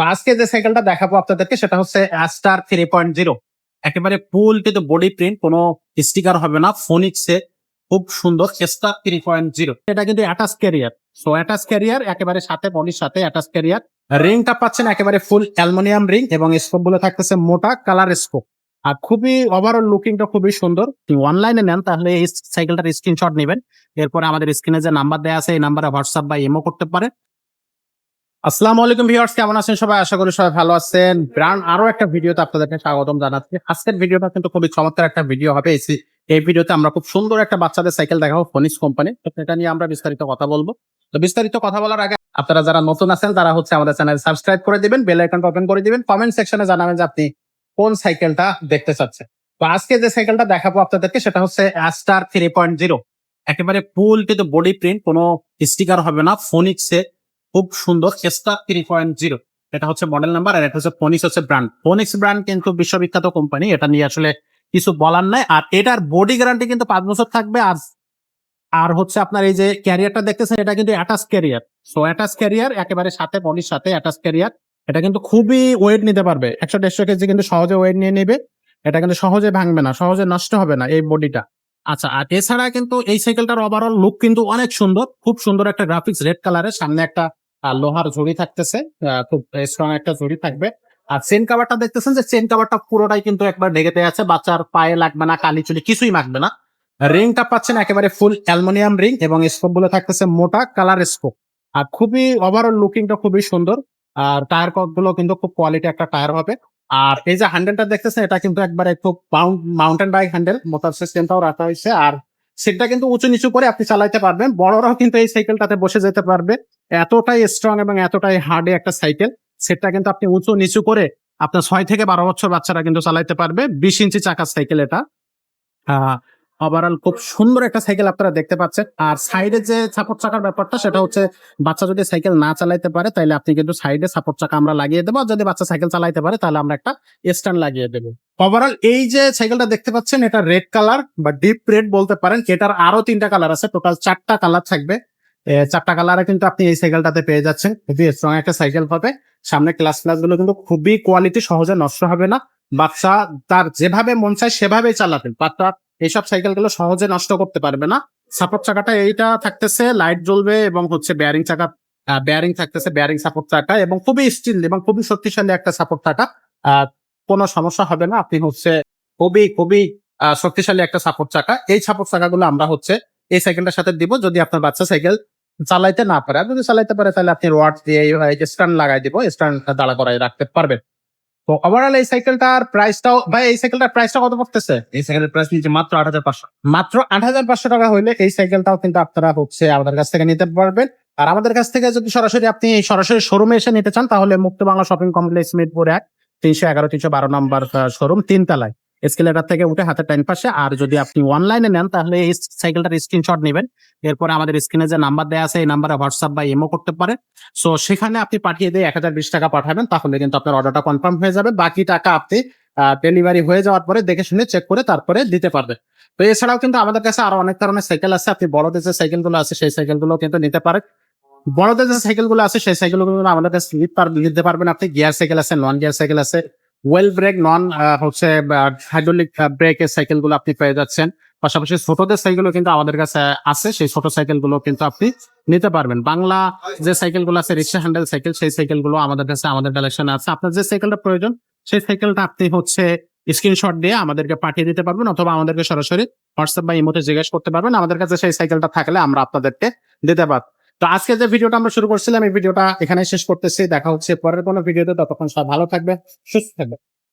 তো আজকে যে সাইকেলটা দেখাবো আপনাদেরকে সেটা হচ্ছে অ্যাস্টার থ্রি পয়েন্ট জিরো একেবারে ফুল কিন্তু বডি প্রিন্ট কোনো স্টিকার হবে না ফোনিক্সে খুব সুন্দর স্টার থ্রি পয়েন্ট জিরো এটা কিন্তু attach carrier so attach carrier একেবারে সাথে বডির সাথে অ্যাটাচ ক্যারিয়ার রিংটা পাচ্ছেন একেবারে ফুল অ্যালুমিনিয়াম রিং এবং স্কোপগুলো থাকতেছে মোটা কালার স্কোপ আর খুবই ওভারঅল লুকিংটা খুবই সুন্দর। অনলাইনে নেন, তাহলে এই সাইকেলটার স্ক্রিনশট নেবেন। এরপরে আমাদের স্ক্রিনে যে নাম্বার দেওয়া আছে, এই নাম্বারে হোয়াটসঅ্যাপ বা ইমো করতে পারে আসসালামু আলাইকুম ভিউয়ার্স, কেমন আছেন সবাই? আশা করি সবাই ভালো আছেন। ব্রান্ড আরও একটা ভিডিওতে আপনাদেরকে স্বাগতম জানাচ্ছি। আজকের ভিডিওটা কিন্তু খুবই চমৎকার একটা ভিডিও হবে। এই ভিডিওতে আমরা খুব সুন্দর একটা বাচ্চাদের সাইকেল দেখাবো ফোনিক্স কোম্পানি তো এটা নিয়ে আমরা বিস্তারিত কথা বলব। তো বিস্তারিত কথা বলার আগে আপনারা যারা নতুন আছেন, তারা হচ্ছে আমাদের চ্যানেল সাবস্ক্রাইব করে দিবেন, বেল আইকনটা ওপেন করে দিবেন। কমেন্ট সেকশনে জানাবেন যে আপনি কোন সাইকেলটা দেখতে চাচ্ছেন। তো আজকে যে সাইকেলটা দেখাবো আপনাদেরকে, সেটা হচ্ছে অ্যাস্টার থ্রি পয়েন্ট জিরো একেবারে ফুল কিন্তু বডি প্রিন্ট কোনো স্টিকার হবে না ফোনিক্সে খুব সুন্দর স্টার থ্রি পয়েন্ট জিরো এটা হচ্ছে মডেল নাম্বার আর এটা হচ্ছে ফোনিক্স হচ্ছে ব্র্যান্ড ফোনিক্স ব্র্যান্ড কিন্তু বিশ্ববিখ্যাত কোম্পানি এটা নিয়ে আসলে কিছু বলার নাই। আর এটার বডি গ্যারান্টি কিন্তু পাঁচ বছর থাকবে। আর আর হচ্ছে আপনার এই যে ক্যারিয়ারটা দেখতেছেন, এটা কিন্তু attach carrier so attach carrier একেবারে সাথে বডির সাথে অ্যাটাচ ক্যারিয়ার এটা কিন্তু খুবই ওয়েট নিতে পারবে। একশো দেড়শো কেজি কিন্তু সহজে ওয়েট নিয়ে নেবে। এটা কিন্তু সহজে ভাঙবে না, সহজে নষ্ট হবে না এই বডিটা আচ্ছা আর এছাড়া কিন্তু এই সাইকেলটার ওভারঅল লুক কিন্তু অনেক সুন্দর। খুব সুন্দর একটা গ্রাফিক্স রেড কালারের সামনে একটা আহ, লোহার ঝুড়ি থাকতেছে খুব স্ট্রং একটা ঝুড়ি থাকবে। আর চেন কাভারটা দেখতেছেন যে চেন কাভারটা পুরোটাই কিন্তু একবার ঢেকেতে আছে বাচ্চার পায়ে লাগবে না কালি চুলি কিছুই লাগবে না। রিংটা পাচ্ছেন একেবারে ফুল অ্যালুমিনিয়াম রিং এবং স্কোপগুলো থাকতেছে মোটা কালার স্কোপ। আর খুবই ওভারঅল লুকিংটা খুবই সুন্দর আর টায়ারগুলো কিন্তু খুব কোয়ালিটি একটা টায়ার হবে। আর এই যে হ্যান্ডেলটা দেখতেছেন এটা কিন্তু একবারে খুব মাউন্টেন বাইক হ্যান্ডেল মোটর সিস্টেমটাও রাখা হয়েছে। আর সেটা কিন্তু উঁচু নিচু করে আপনি চালাইতে পারবেন। বড়রাও কিন্তু এই সাইকেলটাতে বসে যেতে পারবে। এতটাই স্ট্রং এবং এতটাই হার্ডে একটা সাইকেল সেটা কিন্তু আপনি উঁচু নিচু করে আপনার ছয় থেকে বারো বছর বাচ্চারা কিন্তু চালাইতে পারবে। বিশ ইঞ্চি চাকার সাইকেল এটা। ওভারঅল খুব সুন্দর একটা সাইকেল আপনারা দেখতে পাচ্ছেন। আর সাইডে যে সাপোর্ট চাকার ব্যাপারটা, সেটা হচ্ছে বাচ্চা যদি সাইকেল না চালাইতে পারে তাহলে আপনি কিন্তু সাইডে সাপোর্ট চাকা আমরা লাগিয়ে দেবো। আর যদি বাচ্চা সাইকেল চালাইতে পারে, তাহলে আমরা একটা স্ট্যান্ড লাগিয়ে দেবো। ওভারঅল এই যে সাইকেলটা দেখতে পাচ্ছেন, এটা রেড কালার বা ডিপ রেড বলতে পারেন, এটার আরও তিনটা কালার আছে। টোটাল চারটা কালার থাকবে। চারটা কালারে কিন্তু আপনি এই সাইকেলটাতে পেয়ে যাচ্ছেন। খুবই স্ট্রং একটা সাইকেল পাবে সামনে ক্লাস ক্লাসগুলো কিন্তু খুবই কোয়ালিটি সহজে নষ্ট হবে না। বাচ্চা তার যেভাবে মন চায় সেভাবেই চালাবে বাচ্চা এইসব সাইকেলগুলো সহজে নষ্ট করতে পারবে না। সাপোর্ট চাকাটা এইটা থাকতেছে লাইট জ্বলবে এবং হচ্ছে বেয়ারিং চাকা বেয়ারিং থাকতেছে বেয়ারিং সাপোর্ট চাকা এবং খুবই স্টিল এবং খুবই শক্তিশালী একটা সাপোর্ট চাকা। কোনো সমস্যা হবে না। আপনি হচ্ছে খুবই খুবই শক্তিশালী একটা সাপোর্ট চাকা। এই সাপোর্ট চাকাগুলো আমরা হচ্ছে এই সাইকেলটার সাথে দিব যদি আপনার বাচ্চা সাইকেল চালাইতে না পারে। আর যদি চালাইতে পারে তাহলে আপনি রড দিয়ে স্ট্যান্ড লাগাই দিব স্ট্যান্ড দাঁড়া করাই রাখতে পারবেন। তো ওভারঅল এই সাইকেলটার প্রাইসটাও ভাই এই সাইকেলটার প্রাইসটা কত পড়তেছে? এই সাইকেলের প্রাইস নিচ্ছে মাত্র আট হাজার পাঁচশো। মাত্র আট হাজার পাঁচশো টাকা হইলে এই সাইকেলটাও কিন্তু আপনারা হচ্ছে আমাদের কাছ থেকে নিতে পারবেন। আর আমাদের কাছ থেকে যদি সরাসরি আপনি সরাসরি শোরুমে এসে নিতে চান তাহলে মুক্ত বাংলা শপিং কমপ্লেক্স মিরপুর এক। তিনশো এগারো, তিনশো বারো নম্বর শোরুম তিনতলায়। স্কেলেটার থেকে উঠে হাতের টাইম পাশে, আর যদি আপনি অনলাইনে নেন, তাহলে এই সাইকেলটার স্ক্রিনশট নেবেন। এরপরে আমাদের স্ক্রিনে যে নাম্বার দেওয়া আছে, এই নাম্বারে হোয়াটসঅ্যাপ বা ইমো করতে পারে। সো সেখানে আপনি পাঠিয়ে দিয়ে এক হাজার বিশ টাকা পাঠাবেন, তাহলে কিন্তু আপনার অর্ডারটা কনফার্ম হয়ে যাবে। বাকি টাকা আপনি ডেলিভারি হয়ে যাওয়ার পরে দেখে শুনে চেক করে তারপরে দিতে পারবে তো এছাড়াও কিন্তু আমাদের কাছে আরও অনেক ধরনের সাইকেল আছে। আপনি বড়দের যে সাইকেলগুলো আছে, সেই সাইকেলগুলো কিন্তু নিতে পারেন। বড়দের যে সাইকেলগুলো আছে, সেই সাইকেলগুলো আমাদের কাছে নিতে পার- নিতে পারবেন। আপনি গিয়ার সাইকেল আছে নন গিয়ার সাইকেল আছে ওয়েল ব্রেক নন হচ্ছে হাইড্রোলিক ব্রেকের সাইকেলগুলো আপনি পেয়ে যাচ্ছেন। পাশাপাশি ছোটদের সাইকেল কিন্তু আমাদের কাছে আছে, সেই ছোট সাইকেলগুলো কিন্তু আপনি নিতে পারবেন। বাংলা যে সাইকেলগুলো আছে, রিক্সা হ্যান্ডেল সাইকেল সেই সাইকেলগুলো আমাদের কাছে, আমাদের কালেকশনে আছে। আপনার যে সাইকেলটা প্রয়োজন, সেই সাইকেলটা আপনি হচ্ছে স্ক্রিনশট দিয়ে আমাদেরকে পাঠিয়ে দিতে পারবেন, অথবা আমাদেরকে সরাসরি হোয়াটসঅ্যাপ বা ইমোতে জিজ্ঞেস করতে পারবেন। আমাদের কাছে সেই সাইকেলটা থাকলে আমরা আপনাদেরকে দিতে পারব। তো আজকে যে ভিডিওটা আমরা শুরু করছিলাম, এই ভিডিওটা এখানে শেষ করতেছি। দেখা হচ্ছে পরের কোনো ভিডিওতে। ততক্ষণ সব ভালো থাকবে সুস্থ থাকবে